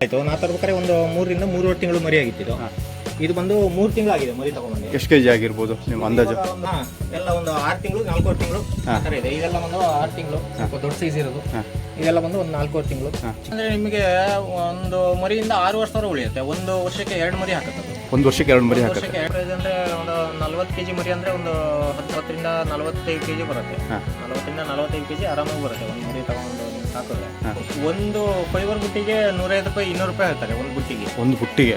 ಆಯ್ತು ನಾ ತರ್ಬೇಕಾದ್ರೆ ಒಂದು ಮೂರರಿಂದ ಮೂರುವರೆ ತಿಂಗಳು ಮರಿ ಆಗಿತ್ತು ಇದು ಬಂದು ಮೂರು ತಿಂಗಳಾಗಿದೆ ಮರಿ ತಗೊಂಡ್ಬಂದು ಎಷ್ಟು ಕೆಜಿ ಆಗಿರ್ಬೋದು ನಿಮ್ಮ ಅಂದಾಜು? ಹಾ, ಎಲ್ಲ ಒಂದು ಆರು ತಿಂಗಳು ನಾಲ್ಕೂವರೆ ತಿಂಗಳು ಆ ಥರ ಇದೆ. ಇದೆಲ್ಲ ಬಂದು ಆರು ತಿಂಗಳು ಸ್ವಲ್ಪ ದೊಡ್ಡ ಸೈಜ್ ಇರೋದು. ಇದೆಲ್ಲ ಬಂದು ಒಂದು ನಾಲ್ಕೂವರೆ ತಿಂಗಳು. ಅಂದರೆ ನಿಮಗೆ ಒಂದು ಮರಿಯಿಂದ ಆರು ವರ್ಷದವರೆಗೆ ಉಳಿಯುತ್ತೆ. ಒಂದು ವರ್ಷಕ್ಕೆ ಎರಡು ಮರಿ ಹಾಕುತ್ತೆ. ಒಂದು ವರ್ಷಕ್ಕೆ ಎರಡು ಮರಿ ಹಾಕುತ್ತೆ. ವರ್ಷಕ್ಕೆ ಅಂದ್ರೆ ಒಂದು ನಲ್ವತ್ತು ಕೆಜಿ ಮರಿ ಅಂದ್ರೆ ಒಂದು ಹತ್ತರಿಂದ ನಲವತ್ತೈದು ಕೆಜಿ ಬರುತ್ತೆ. ನಲವತ್ತರಿಂದ ನಲವತ್ತೈದು ಕೆಜಿ ಆರಾಮಾಗಿ ಬರುತ್ತೆ ಒಂದು ಮರಿ ತಗೊಂಡು ನೀವು ಸಾಕಿದ್ರೆ ಒಂದು ಫೈಬರ್ ಬುಟ್ಟಿಗೆ ನೂರೈವತ್ತು ರೂಪಾಯಿ ಇನ್ನೂರು ರೂಪಾಯಿ ಹೇಳ್ತಾರೆ ಒಂದು ಬುಟ್ಟಿಗೆ ಒಂದು ಬುಟ್ಟಿಗೆ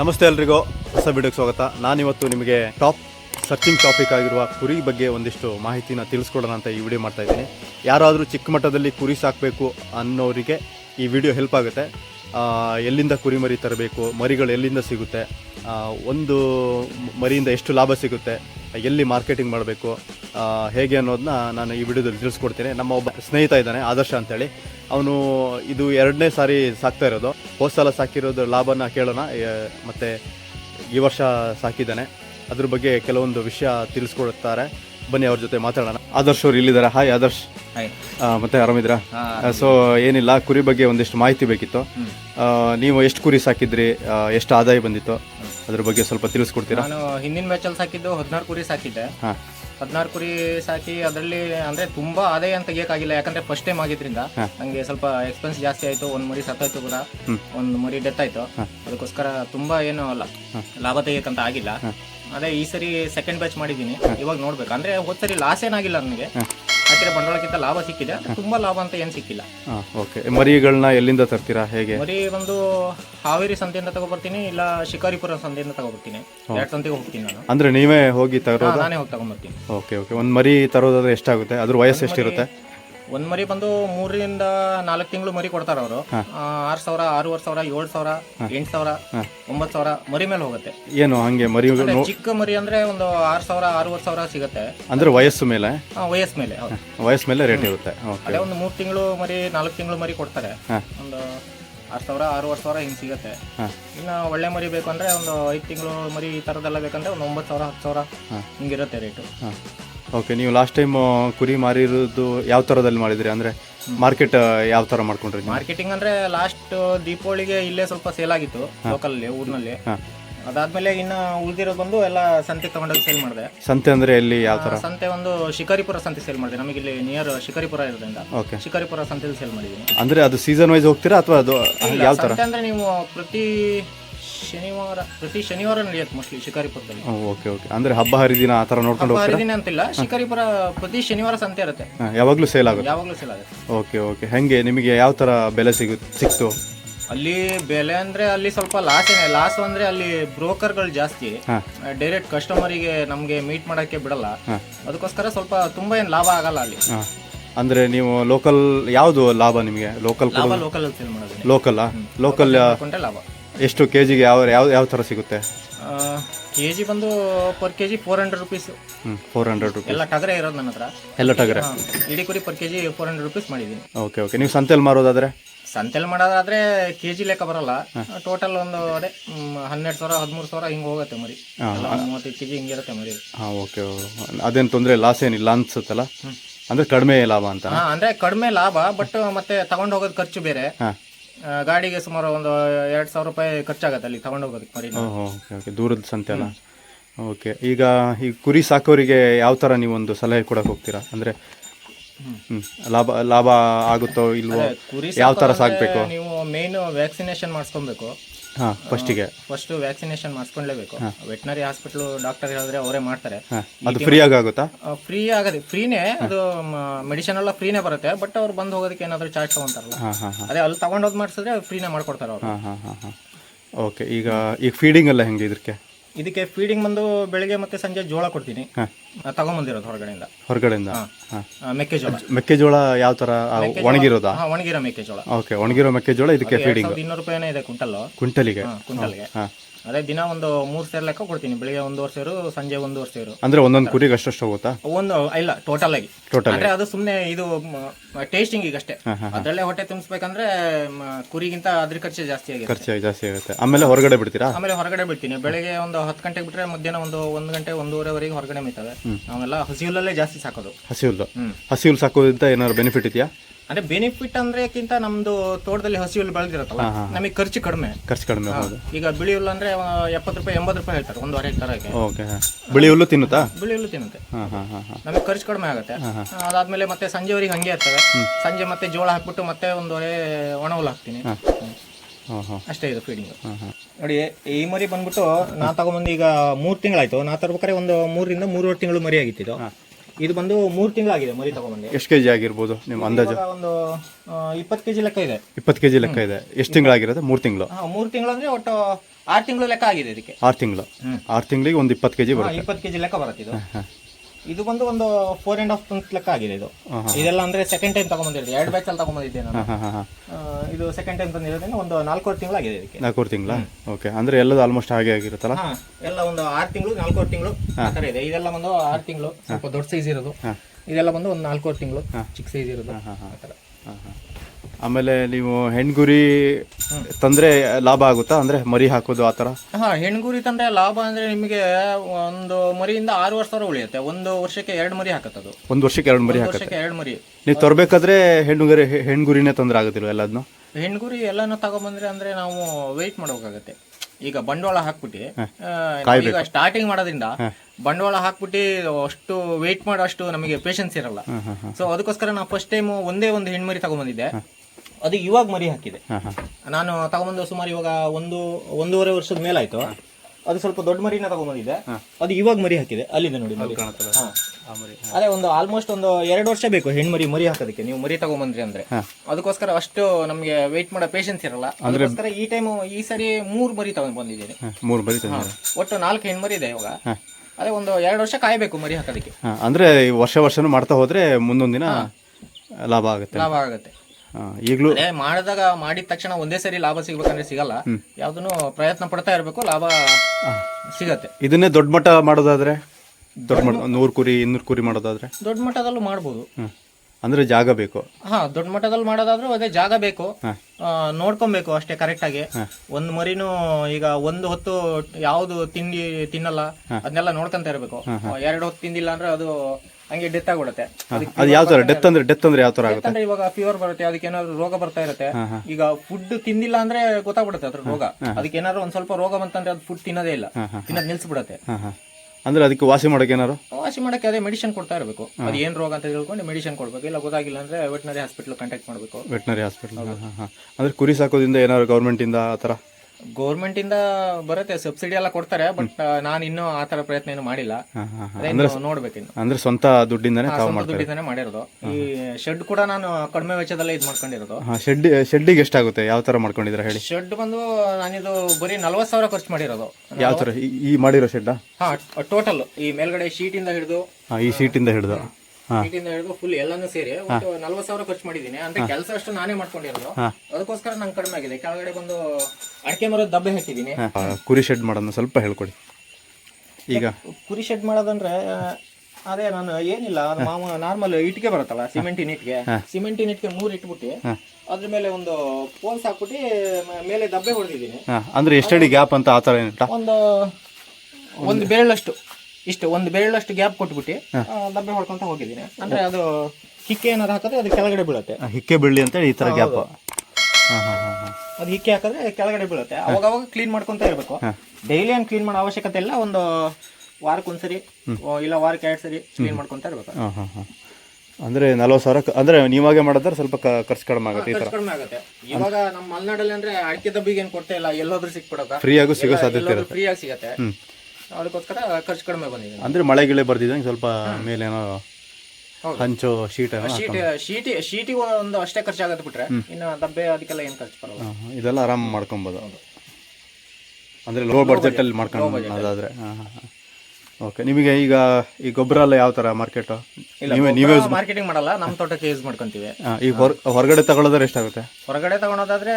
ನಮಸ್ತೆ ಎಲ್ರಿಗೂ. ಹೊಸ ವಿಡಿಯೋಗೆ ಸ್ವಾಗತ. ನಾನಿವತ್ತು ನಿಮಗೆ ಟಾಪ್ ಸರ್ಚಿಂಗ್ ಟಾಪಿಕ್ ಆಗಿರುವ ಕುರಿ ಬಗ್ಗೆ ಒಂದಿಷ್ಟು ಮಾಹಿತಿನ ತಿಳಿಸ್ಕೊಡೋಣ ಅಂತ ಈ ವಿಡಿಯೋ ಮಾಡ್ತಾ ಇದ್ದೀನಿ. ಯಾರಾದರೂ ಚಿಕ್ಕ ಮಟ್ಟದಲ್ಲಿ ಕುರಿ ಸಾಕಬೇಕು ಅನ್ನೋರಿಗೆ ಈ ವಿಡಿಯೋ ಹೆಲ್ಪ್ ಆಗುತ್ತೆ. ಎಲ್ಲಿಂದ ಕುರಿಮರಿ ತರಬೇಕು, ಮರಿಗಳು ಎಲ್ಲಿಂದ ಸಿಗುತ್ತೆ ಒಂದು ಮರಿಯಿಂದ ಎಷ್ಟು ಲಾಭ ಸಿಗುತ್ತೆ, ಎಲ್ಲಿ ಮಾರ್ಕೆಟಿಂಗ್ ಮಾಡಬೇಕು ಹೇಗೆ ಅನ್ನೋದನ್ನ ನಾನು ಈ ವಿಡಿಯೋದಲ್ಲಿ ತಿಳಿಸ್ಕೊಡ್ತೀನಿ. ನಮ್ಮ ಒಬ್ಬ ಸ್ನೇಹಿತ ಇದ್ದಾನೆ, ಆದರ್ಶ ಅಂತೇಳಿ. ಅವನು ಇದು ಎರಡನೇ ಸಾರಿ ಸಾಕ್ತಾ ಇರೋದು. ಹೋದ ಸಲ ಸಾಕಿರೋದು ಲಾಭನ ಕೇಳೋಣ ಮತ್ತು ಈ ವರ್ಷ ಸಾಕಿದ್ದಾನೆ. ಅದ್ರ ಬಗ್ಗೆ ಕೆಲವೊಂದು ವಿಷಯ ತಿಳಿಸ್ಕೊಡ್ತಾರೆ. ಬನ್ನಿ ಅವ್ರ ಜೊತೆ ಮಾತಾಡೋಣ. ಆದರ್ಶ್ ಅವ್ರು ಇಲ್ಲಿದ್ದಾರೆ. ಹಾಯ್ ಆದರ್ಶ್. ಆ, ಮತ್ತೆ ಆರಾಮಿದ್ರಾ ಸೊ ಏನಿಲ್ಲ ಕುರಿ ಬಗ್ಗೆ ಒಂದಿಷ್ಟು ಮಾಹಿತಿ ಬೇಕಿತ್ತು. ಆ, ನೀವು ಎಷ್ಟು ಕುರಿ ಸಾಕಿದ್ರಿ? ಆ, ಎಷ್ಟು ಆದಾಯ ಬಂದಿತ್ತು? ಅದ್ರ ಬಗ್ಗೆ ಸ್ವಲ್ಪ ತಿಳಿಸ್ಕೊಡ್ತೀರಾ? ನಾನು ಹಿಂದಿನ ಮ್ಯಾಚಲ್ಲಿ ಸಾಕಿದ್ದು ಹದಿನಾರು ಕುರಿ ಸಾಕಿದ್ದೆ. ಹಾಂ. ಹದಿನಾರು ಕುರಿ ಸಾಕಿ ಅದರಲ್ಲಿ ಅಂದ್ರೆ ತುಂಬಾ ಆದಾಯ ಅಂತ ತೆಗಿಯಕ್ಕಾಗಿಲ್ಲ ಯಾಕಂದ್ರೆ ಫಸ್ಟ್ ಟೈಮ್ ಆಗಿದ್ರಿಂದ ನಂಗೆ ಸ್ವಲ್ಪ ಎಕ್ಸ್ಪೆನ್ಸ್ ಜಾಸ್ತಿ ಆಯ್ತು. ಒಂದ್ ಮರಿ ಸತ್ತೋಯ್ತು ಕೂಡ. ಒಂದ್ ಮರಿ ಡೆತ್ ಆಯ್ತು. ಅದಕ್ಕೋಸ್ಕರ ತುಂಬಾ ಏನು ಅಲ್ಲ. ಲಾಭ ತೆಗಿಯಕ್ಕಂತ ಆಗಿಲ್ಲ. ಅದೇ ಈ ಸರಿ ಸೆಕೆಂಡ್ ಬ್ಯಾಚ್ ಮಾಡಿದ್ದೀನಿ. ಇವಾಗ ನೋಡ್ಬೇಕು. ಅಂದ್ರೆ ಹೋದ್ ಸರಿ ಲಾಸ್ ಏನಾಗಿಲ್ಲ ನನಗೆ. ಹಾಕಿರೋ ಬಂಡವಾಳಕ್ಕಿಂತ ಲಾಭ ಸಿಕ್ಕಿದೆ ತುಂಬಾ ಲಾಭ ಅಂತ ಏನ್ ಸಿಕ್ಕಿಲ್ಲ. ಓಕೆ ಮರಿಗಳನ್ನ ಎಲ್ಲಿಂದ ತರ್ತೀರಾ ಹೇಗೆ? ಮರಿ ಒಂದು ಹಾವೇರಿ ಸಂತೆಯಿಂದ ತಗೊಬರ್ತೀನಿ ಇಲ್ಲ ಶಿಕಾರಿಪುರ ಸಂತೆಯಿಂದ ತಗೊಬರ್ತೀನಿ. ಎರಡು ಸಂತೆಗೆ ಹೋಗ್ತೀನಿ ನಾನು. ಅಂದ್ರೆ ನೀವೇ ಹೋಗಿ ತಗೋ ನಾನೇ ಹೋಗಿ ತಗೊಂಬರ್ತೀನಿ. ಓಕೆ ಓಕೆ ಒಂದು ಮರಿ ತರೋದಾದ್ರೆ ಎಷ್ಟಾಗುತ್ತೆ? ಅದ್ರ ವಯಸ್ಸು ಎಷ್ಟಿರುತ್ತೆ? ಒಂದ್ ಮರಿ ಬಂದು ಮೂರರಿಂದ ನಾಲ್ಕು ತಿಂಗಳು ಮರಿ ಕೊಡ್ತಾರ ಅವರು. ಆರ್ ಸಾವಿರ ಆರೂವರೆ ಸಾವಿರ ಏಳು ಸಾವಿರ ಎಂಟು ಸಾವಿರ ಒಂಬತ್ತು ಸಾವಿರ ಮರಿ ಮೇಲೆ ಹೋಗುತ್ತೆ. ಏನು ಹಂಗೆ ಮರಿ ಅಂದ್ರೆ ಚಿಕ್ಕ ಮರಿ ಅಂದ್ರೆ ಒಂದು ಆರ್ ಸಾವಿರ ಆರೂವರೆ ಸಾವಿರ ಸಿಗುತ್ತೆ. ಅಂದ್ರೆ ವಯಸ್ಸು ಮೇಲೆ? ಆ, ವಯಸ್ಸು ಮೇಲೆ ಹೌದು. ವಯಸ್ಸು ಮೇಲೆ ರೇಟ್ ಇರುತ್ತೆ. ಓಕೆ ಅದೇ ಒಂದು ಮೂರು ತಿಂಗಳು ಮರಿ ನಾಲ್ಕು ತಿಂಗಳು ಮರಿ ಕೊಡ್ತಾರೆ. ಒಂದು ಆರು ಸಾವಿರ ಆರೂವರೆ ಸಾವಿರ ಹಿಂಗೆ ಸಿಗುತ್ತೆ. ಇನ್ನು ಒಳ್ಳೆ ಮರಿ ಬೇಕು ಅಂದ್ರೆ ಒಂದು ಐದು ತಿಂಗಳು ಮರಿ ಈ ಥರದ್ದೆಲ್ಲ ಬೇಕಂದ್ರೆ ಒಂದು ಒಂಬತ್ತು ಸಾವಿರ ಹತ್ತು ಸಾವಿರ ಹಿಂಗಿರುತ್ತೆ ರೇಟು. ಓಕೆ ನೀವು ಲಾಸ್ಟ್ ಟೈಮ್ ಕುರಿ ಮಾರಿರೋದು ಯಾವ ಥರದಲ್ಲಿ ಮಾಡಿದ್ರಿ? ಅಂದರೆ ಮಾರ್ಕೆಟ್ ಯಾವ ಥರ ಮಾಡ್ಕೊಂಡ್ರಿ ನೀವು? ಮಾರ್ಕೆಟಿಂಗ್ ಅಂದ್ರೆ ಲಾಸ್ಟ್ ದೀಪಾವಳಿಗೆ ಇಲ್ಲೇ ಸ್ವಲ್ಪ ಸೇಲ್ ಆಗಿತ್ತು ಲೋಕಲ್ ಊರಿನಲ್ಲಿ. ಅದಾದ್ಮೇಲೆ ಇನ್ನು ಉಳಿದಿರೋದು ಬಂದು ಎಲ್ಲ ಸಂತೆ ತಗೊಂಡೋಗಿ ಸೇಲ್ ಮಾಡಿದೆ. ಸಂತೆ ಅಂದರೆ ಎಲ್ಲಿ ಯಾವ ಥರ ಸಂತೆ ಒಂದು ಶಿಕಾರಿಪುರ ಸಂತೆ ಸೇಲ್ ಮಾಡಿದೆ. ನಮಗೆ ಇಲ್ಲಿ ನಿಯರ್ ಶಿಕಾರಿಪುರ ಇರೋದ್ರಿಂದ. ಓಕೆ ಶಿಕಾರಿಪುರ ಸಂತೆಲಿ ಸೇಲ್ ಮಾಡಿದ್ದೀನಿ ಅಂದರೆ ಅದು ಸೀಸನ್ ವೈಸ್ ಹೋಗ್ತೀರಾ ಅಥವಾ ಅದು ಯಾವ ಥರ ಸಂತೆ ಅಂದ್ರೆ ನೀವು ಪ್ರತಿ ಶನಿವಾರ ಪ್ರತಿ ಶನಿವಾರ ನಡೆಯುತ್ತೆ ಮೋಸ್ಟ್ಲಿ ಶಿಕಾರಿಪುರದಲ್ಲಿ. ಓಕೆ ಓಕೆ ಅಂದ್ರೆ ಹಬ್ಬ ಹರಿದಿನ ಆತರ ಥರ ನೋಡ್ಕೊಂಡು ಹೋಗ್ತೀರಾ? ಹರಿದಿನ ಅಂತಿಲ್ಲ. ಶಿಕಾರಿಪುರ ಪ್ರತಿ ಶನಿವಾರ ಸಂತೆ ಇರುತ್ತೆ. ಹಾಂ ಯಾವಾಗಲೂ ಸೇಲ್ ಆಗುತ್ತೆ? ಯಾವಾಗಲೂ ಸೇಲ್ ಆಗುತ್ತೆ. ಓಕೆ ಓಕೆ ಹೆಂಗೆ ನಿಮಗೆ ಯಾವ ತರ ಬೆಲೆ ಸಿಗುತ್ತೆ ಸಿಕ್ತು? ಅಲ್ಲಿ ಬೆಲೆ ಅಂದ್ರೆ ಅಲ್ಲಿ ಸ್ವಲ್ಪ ಲಾಸ್ ಏನೇ ಲಾಸ್ ಅಂದ್ರೆ ಅಲ್ಲಿ ಬ್ರೋಕರ್ಗಳು ಜಾಸ್ತಿ. ಡೈರೆಕ್ಟ್ ಕಸ್ಟಮರಿಗೆ ನಮಗೆ ಮೀಟ್ ಮಾಡಕ್ಕೆ ಬಿಡಲ್ಲ. ಅದಕ್ಕೋಸ್ಕರ ಸ್ವಲ್ಪ ತುಂಬಾ ಏನು ಲಾಭ ಆಗಲ್ಲ ಅಲ್ಲಿ. ಅಂದ್ರೆ ನೀವು ಲೋಕಲ್ ಯಾವುದು ಲಾಭ ನಿಮಗೆ? ಲೋಕಲ್ ಲಾಭ ಲೋಕಲ್ ಸೇಲ್ ಮಾಡೋದು. ಲೋಕಲ್ ಲೋಕಲ್ ಕೊಂಡ್ರೆ ಲಾಭ. ಎಷ್ಟು ಕೆ ಜಿಗೆ ಯಾವ ಯಾವ ಯಾವ ಥರ ಸಿಗುತ್ತೆ? ಕೆ ಜಿ ಬಂದು per K G four hundred rupees ಹ್ಞೂ ಫೋರ್ ಹಂಡ್ರೆಡ್ ರುಪೀಸ್ ಎಲ್ಲ ಟಗರೆ ಇರೋದು ನನ್ನ ಹತ್ರ. ಎಲ್ಲ ಟಗರೆ? ಹಾ, ಇಡೀ ಕುರಿ per K G four hundred rupees ಮಾಡಿದ್ದೀನಿ. ಓಕೆ ಓಕೆ ನೀವು ಸಂತೆಯಲ್ಲಿ ಮಾರೋದಾದ್ರೆ? ಸಂತೆಲ್ ಮಾಡೋದಾದ್ರೆ ಕೆ ಜಿ ಲೆಕ್ಕ ಬರಲ್ಲ. ಟೋಟಲ್ ಒಂದು ಅದೇ ಮ್, ಹನ್ನೆರಡು ಸಾವಿರ ಹದಿಮೂರು ಸಾವಿರ ಹಿಂಗೆ ಹೋಗುತ್ತೆ ಮರಿ. ಎಲ್ಲ ಕೆಜಿ ಮೂವತ್ತೈದು ಕೆ ಜಿ ಹಿಂಗಿರುತ್ತೆ ಮರಿ. ಹಾಂ ಓಕೆ ಅದೇನು ತೊಂದರೆ ಲಾಸ್ ಏನಿಲ್ಲ ಅನ್ಸುತ್ತಲ್ಲ? ಅಂದ್ರೆ ಕಡಿಮೆ ಲಾಭ ಅಂತ. ಹಾ ಅಂದ್ರೆ ಕಡಿಮೆ ಲಾಭ ಬಟ್ ಮತ್ತೆ ತಗೊಂಡು ಹೋಗೋದು ಖರ್ಚು ಬೇರೆ. ಹಾಂ. ಗಾಡಿಗೆ ಸುಮಾರು ಒಂದು ಎರಡು ಸಾವಿರ ರೂಪಾಯಿ ಖರ್ಚಾಗತ್ತೆ ಅಲ್ಲಿ ತಗೊಂಡು ಹೋಗೋದಕ್ಕೆ ಮರಿ ಓಕೆ ಓಕೆ. ದೂರದ ಸಂತೆ ಓಕೆ. ಈಗ ಈ ಕುರಿ ಸಾಕೋರಿಗೆ ಯಾವ ಥರ ನೀವು ಒಂದು ಸಲಹೆ ಕೊಡಕ್ಕೆ ಹೋಗ್ತೀರಾ? ಅಂದರೆ ಲಾಭ ಲಾಭ ಆಗುತ್ತೋ ಇಲ್ವೋ? ಕುರಿ ಯಾವ ತರ ಸಾಕ್ಬೇಕು? ನೀವು ಮೇನ್ ವ್ಯಾಕ್ಸಿನೇಷನ್ ಮಾಡಿಸ್ಕೊಬೇಕು. ಹಾಂ ಫಸ್ಟಿಗೆ ಫಸ್ಟ್ ವ್ಯಾಕ್ಸಿನೇಷನ್ ಮಾಡಿಸ್ಕೊಂಡ್ಲೇಬೇಕು ವೆಟನರಿ ಹಾಸ್ಪಿಟ್ಲು ಡಾಕ್ಟರ್ ಹೇಳಿದ್ರೆ ಅವರೇ ಮಾಡ್ತಾರೆ. ಅದು ಫ್ರೀ ಆಗುತ್ತಾ ಫ್ರೀ ಆಗದೆ ಫ್ರೀನೇ ಅದು ಮೆಡಿಸಿನ್ ಎಲ್ಲ ಫ್ರೀನೇ ಬರುತ್ತೆ ಬಟ್ ಅವ್ರು ಬಂದು ಹೋಗೋದಕ್ಕೆ ಏನಾದ್ರು ಚಾರ್ಜ್ ತಗೊಂತಾರಲ್ಲ. ಅದೇ ಅಲ್ಲಿ ತಗೊಂಡೋಗಿ ಮಾಡಿಸಿದ್ರೆ ಫ್ರೀನೇ ಮಾಡ್ಕೊಡ್ತಾರೆ ಅವರು. ಓಕೆ ಈಗ ಈಗ ಫೀಡಿಂಗ್ ಎಲ್ಲ ಹೆಂಗೆ ಇದಕ್ಕೆ ಇದಕ್ಕೆ ಫೀಡಿಂಗ್ ಬಂದು ಬೆಳಿಗ್ಗೆ ಮತ್ತೆ ಸಂಜೆ ಜೋಳ ಕೊಡ್ತೀನಿ. ತಗೊಂಬಂದಿರೋದು ಹೊರಗಡೆಯಿಂದ. ಹೊರಗಡೆಯಿಂದ? ಆ, ಮೆಕ್ಕೆಜೋಳ. ಮೆಕ್ಕೆಜೋಳ ಯಾವ ತರ ಒಣಗಿರೋದ ಒಣಗಿರೋದಾ? ಹಾ ಒಣಗಿರೋ ಮೆಕ್ಕೆಜೋಳ. ಓಕೆ ಒಣಗಿರೋ ಮೆಕ್ಕೆಜೋಳ ಇದಕ್ಕೆ ಫೀಡಿಂಗ್ ಸಾವಿರದ ಇನ್ನೂರು ರೂಪಾಯಿನೇ ಇದೆ ಕುಂಟಲ್ಲು. ಕುಂಟಲಿಗೆ. ಕುಂಟಲ್ಗೆ. ಹಾಂ. ಅದೇ ದಿನ ಒಂದು ಮೂರು ಸೇರು ಲೆಕ್ಕ ಕೊಡ್ತೀನಿ. ಬೆಳಿಗ್ಗೆ ವರ್ಷ ಸೇರು ಸಂಜೆ ಒಂದೂವರೆ ಸೇರು. ಅಂದ್ರೆ ಒಂದೊಂದು ಕುರಿಗೆ ಅಷ್ಟು ಹೋಗುತ್ತಾ? ಒಂದು ಇಲ್ಲ ಟೋಟಲ್ ಆಗಿ. ಟೋಟಲ್ ಅಂದ್ರೆ ಅದು ಸುಮ್ಮನೆ ಇದು ಟೇಸ್ಟಿಂಗ್ ಈಗಷ್ಟೇ ಅದರಲ್ಲೇ ಹೊಟ್ಟೆ ತುಂಬಿಸ್ಬೇಕಂದ್ರೆ ಕುರಿಗಿಂತ ಅದ್ರ ಖರ್ಚು ಜಾಸ್ತಿ ಆಗಿದೆ ಖರ್ಚು ಜಾಸ್ತಿ ಆಗುತ್ತೆ. ಆಮೇಲೆ ಹೊರಗಡೆ ಬಿಡ್ತೀರಾ? ಆಮೇಲೆ ಹೊರಗಡೆ ಬಿಡ್ತೀನಿ. ಬೆಳಿಗ್ಗೆ ಒಂದು ಹತ್ತು ಗಂಟೆಗೆ ಬಿಟ್ರೆ ಮಧ್ಯಾಹ್ನ ಒಂದು ಒಂದು ಗಂಟೆ ಒಂದೂವರೆವರೆಗೆ ಹೊರಗಡೆ ಮೇಯ್ತವೆ. ನಾವೆಲ್ಲ ಹಸಿಹುಲ್ಲಲ್ಲೇ ಜಾಸ್ತಿ ಸಾಕೋದು. ಹಸಿ ಹುಲ್ಲು. ಹಸಿ ಹುಲ್ಲು ಸಾಕೋದ್ರಿಂದ ಏನಾದ್ರು ಬೆನಿಫಿಟ್ ಇದೆಯಾ? ಅಂದ್ರೆ ಬೆನಿಫಿಟ್ ಅಂದ್ರೆಕ್ಕಿಂತ ನಮ್ದು ತೋಟದಲ್ಲಿ ಹಸಿ ಹುಲ್ಲು ಬೆಳೆದಿರತ್ತಲ್ಲ ನಮಗೆ ಖರ್ಚು ಕಡಿಮೆ. ಖರ್ಚು ಕಡಿಮೆ ಹೌದು. ಈಗ ಬಿಳಿ ಹುಲ್ಲು ಅಂದ್ರೆ ಎಪ್ಪತ್ತು ರೂಪಾಯಿ ಎಂಬತ್ತು ರೂಪಾಯಿ ಹೇಳ್ತಾರೆ ಒಂದು ಹೆಕ್ಟರ್ಗೆ ಓಕೆ ಬಿಳಿ ಹುಲ್ಲು ತಿನ್ನುತ್ತಾ? ಬಿಳಿ ಹುಲ್ಲು ತಿನ್ನುತ್ತೆ. ಹಾಂ ಹಾಂ ಹಾಂ ಹಾಂ. ನಮಗೆ ಖರ್ಚು ಕಡಿಮೆ ಆಗುತ್ತೆ. ಅದಾದ್ಮೇಲೆ ಮತ್ತೆ ಸಂಜೆವರೆಗೆ ಹಂಗೆ ಇರ್ತವೆ. ಸಂಜೆ ಮತ್ತೆ ಜೋಳ ಹಾಕ್ಬಿಟ್ಟು ಮತ್ತೆ ಒಂದೂವರೆ ಒಣ ಹುಲ್ಲು ಹಾಕ್ತೀನಿ. ಹ್ಮ್. ಹಾಂ ಹಾಂ ಅಷ್ಟೇ ಇದು ಫೀಡಿಂಗ್ ಹಾಂ ಹಾಂ. ನೋಡಿ ಈ ಮರಿ ಬಂದ್ಬಿಟ್ಟು ನಾ ತಗೊಂಬಂದು ಈಗ ಮೂರು ತಿಂಗಳಾಯ್ತು. ನಾ ತರ್ಬೇಕಾದ್ರೆ ಒಂದು ಮೂರರಿಂದ ಮೂರುವರೆ ತಿಂಗಳು ಮರಿ ಆಗಿತ್ತು ಇದು ಬಂದು ಮೂರು ತಿಂಗಳಾಗಿದೆ ಮರಿ ತಗೊಂಡ್ಬಂದು. ಎಷ್ಟು ಕೆಜಿ ಆಗಿರ್ಬೋದು ನಿಮ್ಮ ಅಂದಾಜು? ಇವಾಗ ಒಂದು ಇಪ್ಪತ್ತು ಕೆಜಿ ಲೆಕ್ಕ ಇದೆ. ಇಪ್ಪತ್ತು ಕೆಜಿ ಲೆಕ್ಕ ಇದೆ. ಎಷ್ಟು ತಿಂಗಳಾಗಿರೋದು? ಮೂರು ತಿಂಗಳು. ಮೂರು ತಿಂಗಳು ಅಂದ್ರೆ ಒಟ್ಟು ಆರು ತಿಂಗಳು ಲೆಕ್ಕ ಆಗಿದೆ ಇದಕ್ಕೆ. ಆರು ತಿಂಗಳು. ಆರು ತಿಂಗಳಿಗೆ ಒಂದು ಇಪ್ಪತ್ತು ಕೆಜಿ ಬರುತ್ತೆ. ಇಪ್ಪತ್ತು ಕೆಜಿ ಲೆಕ್ಕ ಬರುತ್ತೆ ಇದು. ಇದು ಬಂದು ಒಂದು ಫೋರ್ ಅಂಡ್ ಹಾಫ್ ಮಂತ್ ಲೆಕ್ಕ ಆಗಿದೆ ಇದು. ಇದೆಲ್ಲ ಅಂದ್ರೆ ಸೆಕೆಂಡ್ ಟೈಮ್ ತಗೊಂಬಂದಿರೋದು. ಎರಡು ಬ್ಯಾಚ್ ಅಲ್ಲಿ ತಗೊಂಬಂದಿದ್ದೆ ನಾನು. ಇದು ಸೆಕೆಂಡ್ ಟೈಮ್ ತಂದಿರೋದ್ರಿಂದ ಒಂದು ನಾಲ್ಕೂವರೆ ತಿಂಗಳಾಗಿದೆ ಇದಕ್ಕೆ. ನಾಲ್ಕೂರು ತಿಂಗಳ? ಓಕೆ ಅಂದ್ರೆ ಎಲ್ಲದು ಆಲ್ಮೋಸ್ಟ್ ಹಾಗೆ ಆಗಿರುತ್ತಲ್ಲ? ಹಾ ಎಲ್ಲ ಒಂದು ಆರು ತಿಂಗಳು ನಾಲ್ಕೂವರೆ ತಿಂಗಳು ಆ ಥರ ಇದೆ. ಇದೆಲ್ಲ ಬಂದು ಆರು ತಿಂಗಳು. ಸ್ವಲ್ಪ ದೊಡ್ಡ ಸೈಜ್ ಇರೋದು. ಇದೆಲ್ಲ ಬಂದು ಒಂದು ನಾಲ್ಕೂವರೆ ತಿಂಗಳು ಚಿಕ್ಕ ಸೈಜ್ ಇರೋದು ಆ ಥರ. ಆಮೇಲೆ ನೀವು ಹೆಣ್ಗುರಿ ತಂದ್ರೆ ಲಾಭ ಆಗುತ್ತಾ? ಅಂದ್ರೆ ಮರಿ ಹಾಕೋದು ಆ ಥರ ಹಾ ಹೆಣ್ಗುರಿ ತಂದ್ರೆ ಲಾಭ ಅಂದ್ರೆ ನಿಮಗೆ ಒಂದು ಮರಿಯಿಂದ ಆರು ಸಾವಿರ ಉಳಿಯುತ್ತೆ. ಒಂದು ವರ್ಷಕ್ಕೆ ಎರಡು ಮರಿ ಹಾಕತ್ತದು. ಒಂದು ವರ್ಷಕ್ಕೆ ಎರಡು ಮರಿ ಹಾಕುತ್ತೆ ಹಾಕತ್ತೆ. ವರ್ಷಕ್ಕೆ ಎರಡು ಮರಿ. ನೀವು ತರಬೇಕಾದ್ರೆ ಹೆಣ್ಣುಗರಿ ಹೆಣ್ಗುರಿನೇ ತೊಂದರೆ ಆಗುದಿಲ್ಲ ಎಲ್ಲದನ್ನು ಹೆಣ್ಗುರಿ ಎಲ್ಲಾನು ತಗೊಂಬಂದ್ರೆ ಅಂದ್ರೆ ನಾವು ವೆಯ್ಟ್ ಮಾಡ್ಬೇಕಾಗತ್ತೆ. ಈಗ ಬಂಡವಾಳ ಹಾಕ್ಬಿಟ್ಟು ಆ, ಈಗ ಸ್ಟಾರ್ಟಿಂಗ್ ಮಾಡೋದ್ರಿಂದ ಬಂಡವಾಳ ಹಾಕ್ಬಿಟ್ಟು ಅಷ್ಟು ವೆಯ್ಟ್ ಮಾಡೋ ಅಷ್ಟು ನಮಗೆ ಪೇಷನ್ಸ್ ಇರಲ್ಲ. ಸೊ ಅದಕ್ಕೋಸ್ಕರ ನಾವು ಫಸ್ಟ್ ಟೈಮ್ ಒಂದೇ ಒಂದು ಹೆಣ್ಮರಿ ತಗೊಂಬಂದಿದ್ದೆ. ಅದು ಇವಾಗ ಮರಿ ಹಾಕಿದೆ. ನಾನು ತಗೊಂಬಂದು ಸುಮಾರು ಇವಾಗ ಒಂದು ಒಂದೂವರೆ ವರ್ಷದ ಮೇಲಾಯ್ತು ಅದು ಸ್ವಲ್ಪ ದೊಡ್ಡ ಮರಿನ ತಗೊಂಡ್ಬಂದಿದೆ ಅದು ಇವಾಗ ಮರಿ ಹಾಕಿದೆ. ಅಲ್ಲಿದೆ ನೋಡಿ ಮರಿ. ಅದೇ ಒಂದು ಆಲ್ಮೋಸ್ಟ್ ಒಂದು ಎರಡು ವರ್ಷ ಬೇಕು ಹೆಣ್ಮರಿ ಮರಿ ಹಾಕೋದಕ್ಕೆ. ನೀವು ಮರಿ ತಗೊಂಬಂದ್ರಿ ಅಂದ್ರೆ. ಅದಕ್ಕೋಸ್ಕರ ಅಷ್ಟು ನಮಗೆ ವೆಯ್ಟ್ ಮಾಡೋ ಪೇಷನ್ಸ್ ಇರಲ್ಲ. ಅದಕ್ಕೋಸ್ಕರ ಈ ಟೈಮ್ ಈ ಸರಿ ಮೂರು ಮರಿ ತಗೊಂಡ್ ಬಂದಿದ್ದೀನಿ ಮೂರು ಮರಿ ಒಟ್ಟು ನಾಲ್ಕು ಹೆಣ್ಮರಿ ಇದೆ ಇವಾಗ. ಅದೇ ಒಂದು ಎರಡು ವರ್ಷ ಕಾಯಬೇಕು ಮರಿ ಹಾಕೋದಕ್ಕೆ. ಅಂದ್ರೆ ವರ್ಷ ವರ್ಷನೂ ಮಾಡ್ತಾ ಹೋದ್ರೆ ಮುಂದೊಂದು ದಿನ ಲಾಭ ಆಗುತ್ತೆ. ಲಾಭ ಆಗುತ್ತೆ. ಈಗಲೂ ಮಾಡಿದಾಗ ಮಾಡಿದ ತಕ್ಷಣ ಒಂದೇ ಸರಿ ಲಾಭ ಸಿಗಬೇಕಂದ್ರೆ ಸಿಗಲ್ಲ. ಯಾವ್ದನ್ನು ಪ್ರಯತ್ನ ಪಡ್ತಾ ಇರಬೇಕು ಲಾಭ ಸಿಗತ್ತೆ. ಇದನ್ನೇ ದೊಡ್ಡ ಮಟ್ಟ ಮಾಡೋದಾದ್ರೆ? ದೊಡ್ಡ ಮಟ್ಟ ನೂರು ಕುರಿ ಇನ್ನೂರು ಕುರಿ ಮಾಡೋದಾದ್ರೆ? ದೊಡ್ಡ ಮಟ್ಟದಲ್ಲೂ ಮಾಡ್ಬೋದು. ಅಂದ್ರೆ ಜಾಗ ಬೇಕು. ಹಾ ದೊಡ್ಡ ಮಟ್ಟದಲ್ಲಿ ಮಾಡೋದಾದ್ರೂ ಅದೇ ಜಾಗ ಬೇಕು. ನೋಡ್ಕೊಬೇಕು ಅಷ್ಟೇ ಕರೆಕ್ಟ್ ಆಗಿ. ಒಂದ್ ಮರಿನೂ ಈಗ ಒಂದು ಹೊತ್ತು ಯಾವ್ದು ತಿಂಡಿ ತಿನ್ನಲ್ಲ ಅದನ್ನೆಲ್ಲ ನೋಡ್ಕೊಂತ ಇರಬೇಕು. ಎರಡು ಹೊತ್ತು ತಿಂದಿಲ್ಲ ಅಂದ್ರೆ ಅದು ಹಂಗೆ ಡೆತ್ ಆಗ್ಬಿಡುತ್ತೆ. ಅದು ಯಾವ ತರ ಡೆತ್ ಅಂದ್ರೆ ಡೆತ್ ಅಂದ್ರೆ ಯಾವ ತರ ಆಗುತ್ತೆ? ಅಂದ್ರೆ ಇವಾಗ ಫೀವರ್ ಬರುತ್ತೆ ಅದಕ್ಕೆ ಏನಾದ್ರು ರೋಗ ಬರ್ತಾ ಇರುತ್ತೆ. ಈಗ ಫುಡ್ ತಿಂದಿಲ್ಲ ಅಂದ್ರೆ ಗೊತ್ತಾಗ್ಬಿಡುತ್ತೆ ಅದ್ರ ರೋಗ. ಅದಕ್ಕೆ ಏನಾದ್ರು ಒಂದ್ ಸ್ವಲ್ಪ ರೋಗ ಬಂತಂದ್ರೆ ಅದು ಫುಡ್ ತಿನ್ನೋದೇ ಇಲ್ಲ. ತಿನ್ನೋದ್ ನಿಲ್ಸ್ಬಿಡತ್ತೆ. ಅಂದ್ರೆ ಅದಕ್ಕೆ ವಾಸಿ ಮಾಡೋಕೆ ಏನಾರು ವಾಸಿ ಮಾಡಕ್ಕೆ ಅದೇ ಮೆಡಿಸಿನ್ ಕೊಡ್ತಾ ಇರಬೇಕು. ಅದು ಏನ್ ರೋಗ ಅಂತ ತಿಳ್ಕೊಂಡು ಮೆಡಿಸಿನ್ ಕೊಡ್ಬೇಕು. ಇಲ್ಲ ಗೊತ್ತಾಗಿಲ್ಲ ಅಂದ್ರೆ ವೆಟನರಿ ಹಾಸ್ಪಿಟಲ್ ಕಾಂಟ್ಯಾಕ್ಟ್ ಮಾಡಬೇಕು. ವೆಟ್ನರಿ ಹಾಸ್ಪಿಟಲ್ ಅಂದ್ರೆ ಕುರಿ ಸಾಕೋದ್ರಿಂದ ಏನಾದ್ರು ಗೌರ್ಮೆಂಟಿಂದ ಆ ಥರ? ಗೌರ್ಮೆಂಟ್ ಇಂದ ಬರುತ್ತೆ ಸಬ್ಸಿಡಿ ಎಲ್ಲ ಕೊಡ್ತಾರೆ ಬಟ್ ನಾನು ಇನ್ನು ಆ ತರ ಪ್ರಯತ್ನ ಏನು ಮಾಡಿಲ್ಲ. ನೋಡ್ಬೇಕು ನೋಡ್ಬೇಕಿನ್ನು. ಅಂದರೆ ಸ್ವಂತ ದುಡ್ಡಿಂದನೇ ಸ್ವಂತ ದುಡ್ಡಿಂದಾನೆ ಮಾಡಿರೋದು. ಈ ಶೆಡ್ ಕೂಡ ನಾನು ಕಡಿಮೆ ವೆಚ್ಚದಲ್ಲೇ ಇದು ಮಾಡ್ಕೊಂಡಿರೋದು. ಶೆಡ್ ಶೆಡ್ಡಿಗೆ ಎಷ್ಟಾಗುತ್ತೆ? ಯಾವ ತರ ಮಾಡ್ಕೊಂಡಿದ್ರೆ ಹೇಳಿ? ಶೆಡ್ ಬಂದು ನಾನಿದು ಬರೀ ನಲ್ವತ್ತು ಸಾವಿರ ಖರ್ಚು ಮಾಡಿರೋದು. ಯಾವ ತರ? ಈ- ಈ ಮಾಡಿರೋ ಶೆಡ್ ಹಾ ಟೋಟಲ್ ಈ ಮೇಲ್ಗಡೆ ಶೀಟ್ ಇಂದ ಹಿಡಿದು ಈ ಶೀಟ್ ಇಂದ ಹಿಡಿದು. ಹಾಂ. ಹಿಡಿದು ಫುಲ್ ಎಲ್ಲಾನು ಸೇರಿ ಒಟ್ಟು ನಲ್ವತ್ತು ಸಾವಿರ ಖರ್ಚು ಮಾಡಿದ್ದೀನಿ ಅಂದ್ರೆ ಕೆಲಸ ಅಷ್ಟು ನಾನೇ ಮಾಡ್ಕೊಂಡಿರೋದು. ಅದಕ್ಕೋಸ್ಕರ ನಂಗೆ ಕಡಿಮೆ ಆಗಿದೆ. ಕೆಳಗಡೆ ಬಂದು ಅಡಿಕೆ ಮರದ ದಬ್ಬೆ ಹಾಕಿದ್ದೀನಿ ಕುರಿ ಶೆಡ್ ಮಾಡೋದನ್ನ ಸ್ವಲ್ಪ ಹೇಳ್ಕೊಡಿ. ಈಗ? ಕುರಿ ಶೆಡ್ ಮಾಡೋದಂದ್ರೆ ಅದೇ ನಾನು ಏನಿಲ್ಲ ಅದು ಮಾಮ ನಾರ್ಮಲ್ ಇಟ್ಟಿಗೆ ಬರುತ್ತಲ್ಲ ಸಿಮೆಂಟಿನ ಇಟ್ಟಿಗೆ ಸಿಮೆಂಟಿನ ಇಟ್ಟಿಗೆ ಮೂರು ಇಟ್ಬಿಟ್ಟು ಅದ್ರ ಮೇಲೆ ಒಂದು ಪೋಲ್ಸ್ ಹಾಕ್ಬಿಟ್ಟು ಮೇಲೆ ದಬ್ಬೆ ಹೊಡೆದಿದ್ದೀನಿ ಅಂದ್ರೆ ಅಂದರೆ ಎಷ್ಟಡಿ ಗ್ಯಾಪ್ ಅಂತ ಆ ಥರ ಏನಿಲ್ಲ? ಒಂದು ಒಂದು ಬೆರಳಷ್ಟು. ಇಷ್ಟು ಒಂದು ಬೆರಳಷ್ಟು ಗ್ಯಾಪ್ ಕೊಟ್ಬಿಟ್ಟು ಡಬ್ಬೆ ದಬ್ಬೆ ಹೊಡ್ಕೊಂತ ಹೋಗಿದ್ದೀನಿ. ಅಂದ್ರೆ ಅದು ಹಿಕ್ಕೆ ಏನಾದ್ರು ಹಾಕಿದ್ರೆ ಅದು ಕೆಳಗಡೆ ಬೀಳುತ್ತೆ. ಹಿಕ್ಕೆ ಬೀಳಿ ಅಂತ ಈ ತರ ಗ್ಯಾಪ್. ಅದು ಹಿಕ್ಕೆ ಹಾಕಿದ್ರೆ ಕೆಳಗಡೆ ಬೀಳುತ್ತೆ. ಅವಾಗ ಅವಾಗ ಕ್ಲೀನ್ ಮಾಡ್ಕೊಂತ ಇರಬೇಕು. ಡೈಲಿ ಏನು ಕ್ಲೀನ್ ಮಾಡೋ ಅವಶ್ಯಕತೆ ಇಲ್ಲ. ಒಂದು ವಾರಕ್ಕೆ ಒಂದ್ಸರಿ ಇಲ್ಲ ವಾರಕ್ಕೆ ಎರಡು ಸರಿ ಕ್ಲೀನ್ ಮಾಡ್ಕೊಂತ ಇರ್ಬೇಕು. ಅಂದ್ರೆ ನಲವತ್ತು ಸಾವಿರ ಅಂದ್ರೆ ನೀವಾಗೆ ಮಾಡಿದ್ರೆ ಸ್ವಲ್ಪ ಖರ್ಚು ಕಡಿಮೆ ಆಗುತ್ತೆ ಈ ಖರ್ಚು ಕಡಿಮೆ ಆಗುತ್ತೆ. ಇವಾಗ ನಮ್ಮ ಮಲೆನಾಡಲ್ಲಿ ಅಂದ್ರೆ ಅಡಿಕೆ ದಬ್ಬಿಗೆ ಏನು ಕೊಡ್ತಾ ಇಲ್ಲ ಎಲ್ಲೋದ್ರೂ ಫ್ರೀ ಫ್ರೀಯಾಗೂ ಸಿಗೋ ಸಾಧ್ಯತೆ ಇರುತ್ತೆ. ಫ್ರೀ ಆಗಿ ಸಿಗತ್ತೆ. ಅದಕ್ಕೋಸ್ಕರ ಖರ್ಚು ಕಡಿಮೆ ಬಂದಿದೆ. ಅಂದರೆ ಮಳೆ ಗಿಳೆ ಬರ್ದಿದ್ದಂಗೆ ಸ್ವಲ್ಪ ಮೇಲೇನೋ. ಹಂಚು ಶೀಟ್ ಶೀಟ್ ಶೀಟಿ ಶೀಟಿಗೆ ಒಂದು ಅಷ್ಟೇ ಖರ್ಚಾಗತ್ತೆ ಬಿಟ್ರೆ ಇನ್ನು ದಬ್ಬೆ ಅದಕ್ಕೆಲ್ಲ ಏನು ಖರ್ಚು ಬರಲ್ಲ. ಇದೆಲ್ಲ ಆರಾಮ್ ಮಾಡ್ಕೊಬೋದು. ಅಂದರೆ ಲೋ ಬಡ್ಜೆಟಲ್ಲಿ ಮಾಡ್ಕೊಂಡು ಅದಾದರೆ. ಹಾಂ ಹಾಂ. ಓಕೆ ನಿಮಗೆ ಈಗ ಈ ಗೊಬ್ಬರ ಎಲ್ಲ ಯಾವ ಥರ ಮಾರ್ಕೆಟು ನೀವೇ ನೀವೇ ಮಾರ್ಕೆಟಿಂಗ್ ಮಾಡಲ್ಲ ನಮ್ಮ ತೋಟಕ್ಕೆ ಯೂಸ್ ಮಾಡ್ಕೊಂತೀವಿ. ಈಗ ಹೊರ ಹೊರಗಡೆ ತಗೊಳ್ಳೋದ್ರೆ ಎಷ್ಟಾಗುತ್ತೆ? ಹೊರಗಡೆ ತಗೊಳೋದಾದ್ರೆ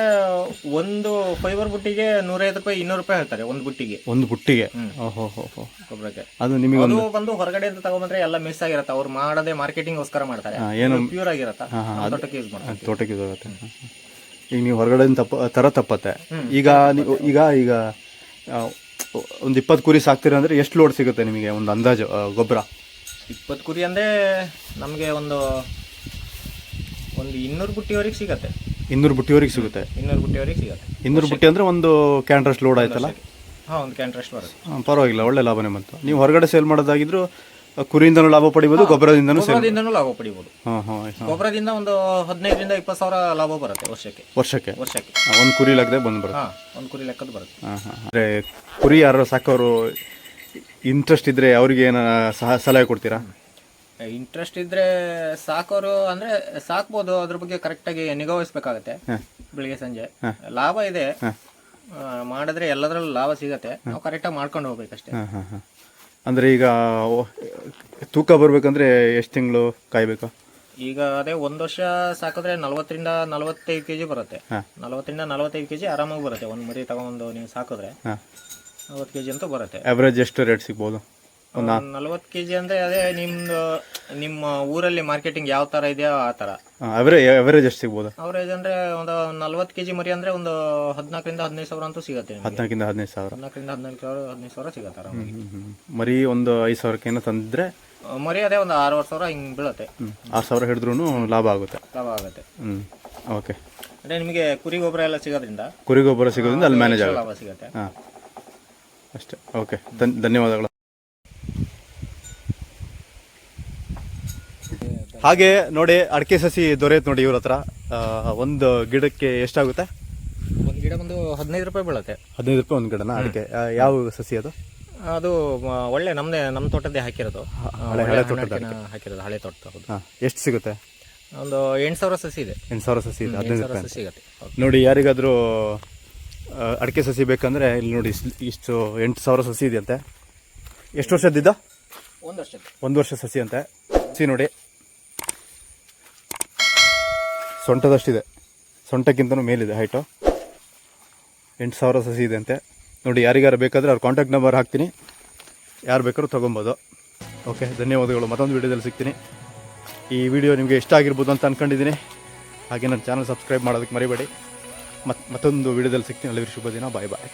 ಒಂದು ಫೈಬರ್ ಬುಟ್ಟಿಗೆ ನೂರೈವತ್ತು ರೂಪಾಯಿ ಇನ್ನೂರು ರೂಪಾಯಿ ಹೇಳ್ತಾರೆ ಒಂದು ಬುಟ್ಟಿಗೆ. ಒಂದು ಬುಟ್ಟಿಗೆ? ಓಹೋ ಹೋ ಹೋ ಗೊಬ್ಬರಕ್ಕೆ. ಅದು ನಿಮಗೆ ಒಂದು ಬಂದು ಹೊರಗಡೆ ಅಂತ ತಗೊಂಡ್ರೆ ಎಲ್ಲ ಮಿಸ್ ಆಗಿರತ್ತೆ ಅವ್ರು ಮಾಡದೆ ಮಾರ್ಕೆಟಿಂಗ್ ಗೋಸ್ಕರ ಮಾಡ್ತಾರೆ ಏನು ಪ್ಯೂರ್ ಆಗಿರತ್ತ. ನಮ್ಮ ತೋಟಕ್ಕೆ ಯೂಸ್ ಮಾಡ್ತಾರೆ ತೋಟಕ್ಕೆ ಯೂಸ್ ಆಗುತ್ತೆ. ಈಗ ನೀವು ಹೊರಗಡೆ ತಪ್ಪ ತರ ತಪ್ಪತ್ತೆ. ಈಗ ನೀವು ಈಗ ಈಗ ಆ, ಒಂದು ಇಪ್ಪತ್ತು ಕುರಿ ಸಾಕ್ತೀರ ಅಂದರೆ ಎಷ್ಟು ಲೋಡ್ ಸಿಗುತ್ತೆ ನಿಮಗೆ ಒಂದು ಅಂದಾಜು ಗೊಬ್ಬರ? ಇಪ್ಪತ್ತು ಕುರಿ ಅಂದರೆ ನಮಗೆ ಒಂದು ಒಂದು ಇನ್ನೂರು ಬುಟ್ಟಿವರೆಗೆ ಸಿಗತ್ತೆ. ಇನ್ನೂರು ಬುಟ್ಟಿವರೆಗೆ ಸಿಗುತ್ತೆ? ಇನ್ನೂರು ಬುಟ್ಟಿವರೆಗೆ ಸಿಗುತ್ತೆ. ಇನ್ನೂರು ಬುಟ್ಟಿ ಅಂದರೆ ಒಂದು ಕ್ಯಾಂಟ್ರಸ್ಟ್ ಲೋಡ್ ಆಯ್ತಲ್ಲ? ಹಾಂ ಒಂದು ಕ್ಯಾಂಟ್ರಸ್ಟ್ ಬರುತ್ತೆ ಹಾಂ, ಪರವಾಗಿಲ್ಲ ಒಳ್ಳೆ ಲಾಭನೇ ಬಂತು. ನೀವು ಹೊರಗಡೆ ಸೇಲ್ ಮಾಡೋದಾಗಿದ್ರು ಕುರಿಯಿಂದನೂ ಲಾಭ ಪಡಿಬೋದು ಗೊಬ್ಬರದಿಂದನೂ ಸೇಲ್ ಗೊಬ್ಬರದಿಂದನೂ ಲಾಭ ಪಡಿಬೋದು. ಹಾಂ ಹಾಂ ಗೊಬ್ಬರದಿಂದ ಒಂದು ಹದಿನೈದರಿಂದ ಇಪ್ಪತ್ತು ಸಾವಿರ ಲಾಭ ಬರುತ್ತೆ ವರ್ಷಕ್ಕೆ. ವರ್ಷಕ್ಕೆ? ವರ್ಷಕ್ಕೆ. ಒಂದು ಕುರಿ ಲೆಕ್ಕದೆ ಬಂದು ಬರುತ್ತೆ. ಹಾಂ ಒಂದು ಕುರಿ ಲೆಕ್ಕದ ಬರುತ್ತೆ. ಹಾಂ ಹಾಂ ಅಂದರೆ ಕುರಿ ಯಾರು ಸಾಕೋರು ಇಂಟ್ರೆಸ್ಟ್ ಇದ್ರೆ ಅವ್ರಿಗೆ ಏನ ಸಹ ಸಲಹೆ ಕೊಡ್ತೀರಾ? ಇಂಟ್ರೆಸ್ಟ್ ಇದ್ರೆ ಸಾಕೋರು ಅಂದ್ರೆ ಸಾಕ್ಬೋದು ಅದ್ರ ಬಗ್ಗೆ ಕರೆಕ್ಟಾಗಿ ನಿಗಾ ವಹಿಸ್ಬೇಕಾಗತ್ತೆ. ಬೆಳಿಗ್ಗೆ ಸಂಜೆ. ಲಾಭ ಇದೆ. ಆ, ಮಾಡಿದ್ರೆ ಎಲ್ಲದರಲ್ಲೂ ಲಾಭ ಸಿಗತ್ತೆ. ನಾವು ಕರೆಕ್ಟಾಗಿ ಮಾಡ್ಕೊಂಡು ಹೋಗ್ಬೇಕಷ್ಟೇ. ಹಾಂ ಹಾಂ ಹಾಂ. ಅಂದರೆ ಈಗ ತೂಕ ಬರಬೇಕಂದ್ರೆ ಎಷ್ಟು ತಿಂಗಳು ಕಾಯಬೇಕು? ಈಗ ಅದೇ ಒಂದು ವರ್ಷ ಸಾಕಿದ್ರೆ ನಲವತ್ತರಿಂದ ನಲವತ್ತೈದು ಕೆಜಿ ಬರುತ್ತೆ. ನಲವತ್ತರಿಂದ ನಲವತ್ತೈದು ಕೆಜಿ ಆರಾಮಾಗಿ ಬರುತ್ತೆ. ಒಂದು ಮರಿ ತಗೊಂಡು ನೀವು ಸಾಕಿದ್ರೆ ನಲವತ್ತು ಕೆಜಿ ಅಂತೂ ಬರುತ್ತೆ. ಆವ್ರೇಜ್ ಎಷ್ಟು ರೇಟ್ ಸಿಗ್ಬೋದು? ನಲವತ್ತು ಕೆಜಿ ಅಂದ್ರೆ ಅದೇ ನಿಮ್ದು ನಿಮ್ಮ ಊರಲ್ಲಿ ಮಾರ್ಕೆಟಿಂಗ್ ಯಾವ ತರ ಇದೆಯೋ ಆ ತರ. ಅವರೇ ಅವರೇಜ್ ಎಷ್ಟು ಸಿಗ್ಬೋದು? ಅವರೇಜ್ ಅಂದ್ರೆ ಒಂದು ನಲ್ವತ್ತು ಕೆಜಿ ಮರಿ ಅಂದ್ರೆ ಒಂದು ಹದಿನಾಲ್ಕರಿಂದ ಹದಿನೈದು ಸಾವಿರ ಅಂತೂ ಸಿಗುತ್ತೆ ನಿಮಗೆ. ಹದಿನಾಲ್ಕಿಂದ ಹದಿನೈದು ಸಾವಿರ? ಹದಿನಾಲ್ಕರಿಂದ ಹದಿನೈದು ಸಾವಿರ ಹದಿನೈದು ಸಾವಿರ ಸಿಗತ್ತೆ ಆರಾಮಾಗಿ. ಮರಿ ಒಂದು ಐದು ಸಾವಿರಕ್ಕೇನೋ ತಂದಿದ್ರೆ ಮರಿ ಅದೇ ಒಂದು ಆರೂವರೆ ಸಾವಿರ ಹಿಂಗೆ ಬೀಳುತ್ತೆ. ಆರು ಸಾವಿರ ಹಿಡಿದ್ರೂ ಲಾಭ ಆಗುತ್ತೆ. ಲಾಭ ಆಗುತ್ತೆ. ಹ್ಞೂ ಓಕೆ ಅಂದ್ರೆ ನಿಮಗೆ ಕುರಿ ಗೊಬ್ಬರ ಎಲ್ಲ ಸಿಗೋದ್ರಿಂದ ಕುರಿ ಗೊಬ್ಬರ ಸಿಗೋದ್ರಿಂದ ಅಲ್ಲಿ ಮ್ಯಾನೇಜ್ ಆಗುತ್ತೆ. ಲಾಭ ಸಿಗುತ್ತೆ. ಹಾಂ ಅಷ್ಟೇ ಓಕೆ ಧನ್ ಧನ್ಯವಾದಗಳು. ಹಾಗೆ ನೋಡಿ ಅಡಿಕೆ ಸಸಿ ದೊರೆಯುತ್ತೆ ನೋಡಿ ಇವ್ರ ಹತ್ರ. ಒಂದು ಗಿಡಕ್ಕೆ ಎಷ್ಟಾಗುತ್ತೆ? ಒಂದು ಗಿಡ ಒಂದು ಹದಿನೈದು ರೂಪಾಯಿ ಬೀಳುತ್ತೆ. ಹದಿನೈದು ರೂಪಾಯಿ ಒಂದು ಗಿಡನ? ಅಡಿಕೆ ಯಾವ ಸಸಿ ಅದು? ಅದು ಒಳ್ಳೆ ನಮ್ಮದೇ ನಮ್ಮ ತೋಟದ್ದೇ ಹಾಕಿರೋದು. ಹಳೆ ತೋಟದ ಹಾಕಿರೋದು ಹಳೆ ತೋಟ ಹೌದು ಎಷ್ಟು ಸಿಗುತ್ತೆ? ಒಂದು ಎಂಟು ಸಾವಿರ ಸಸಿ ಇದೆ. ಎಂಟು ಸಾವಿರ ಸಸಿ ಇದೆ ಹದಿನೈದು ಸಾವಿರ ರೂಪಾಯಿ ಸಿಗುತ್ತೆ. ಸಿಗತ್ತೆ ನೋಡಿ ಯಾರಿಗಾದರೂ ಅಡಿಕೆ ಸಸಿ ಬೇಕಂದ್ರೆ ಇಲ್ಲಿ ನೋಡಿ ಇಷ್ಟು ಎಂಟು ಸಾವಿರ ಸಸಿ ಇದೆಯಂತೆ. ಎಷ್ಟು ವರ್ಷದ್ದಿದ್ದ ಒಂದು ವರ್ಷ ಒಂದು ವರ್ಷ ಸಸಿ ಅಂತೆ. ಸಸಿ ನೋಡಿ. ಸೊಂಟದಷ್ಟಿದೆ. ಸೊಂಟಕ್ಕಿಂತನೂ ಮೇಲಿದೆ ಹೈಟು ಎಂಟು ಸಾವಿರ ಸಸಿ ಇದೆ ಅಂತೆ. ನೋಡಿ, ಯಾರಿಗಾರು ಬೇಕಾದರೆ ಅವ್ರ ಕಾಂಟ್ಯಾಕ್ಟ್ ನಂಬರ್ ಹಾಕ್ತೀನಿ. ಯಾರು ಬೇಕಾದ್ರೂ ತೊಗೊಬೋದು. ಓಕೆ ಧನ್ಯವಾದಗಳು. ಮತ್ತೊಂದು ವೀಡಿಯೋದಲ್ಲಿ ಸಿಗ್ತೀನಿ. ಈ ವಿಡಿಯೋ ನಿಮಗೆ ಇಷ್ಟ ಆಗಿರ್ಬೋದು ಅಂತ ಅಂದ್ಕೊಂಡಿದ್ದೀನಿ ಹಾಗೆ ನನ್ನ ಚಾನಲ್ ಸಬ್ಸ್ಕ್ರೈಬ್ ಮಾಡೋದಕ್ಕೆ ಮರಿಬೇಡಿ. ಮತ್ತು ಮತ್ತೊಂದು ವೀಡಿಯೋದಲ್ಲಿ ಸಿಗ್ತೀನಿ. ಅಲ್ಲಿ ಶುಭ ದಿನ. ಬಾಯ್ ಬಾಯ್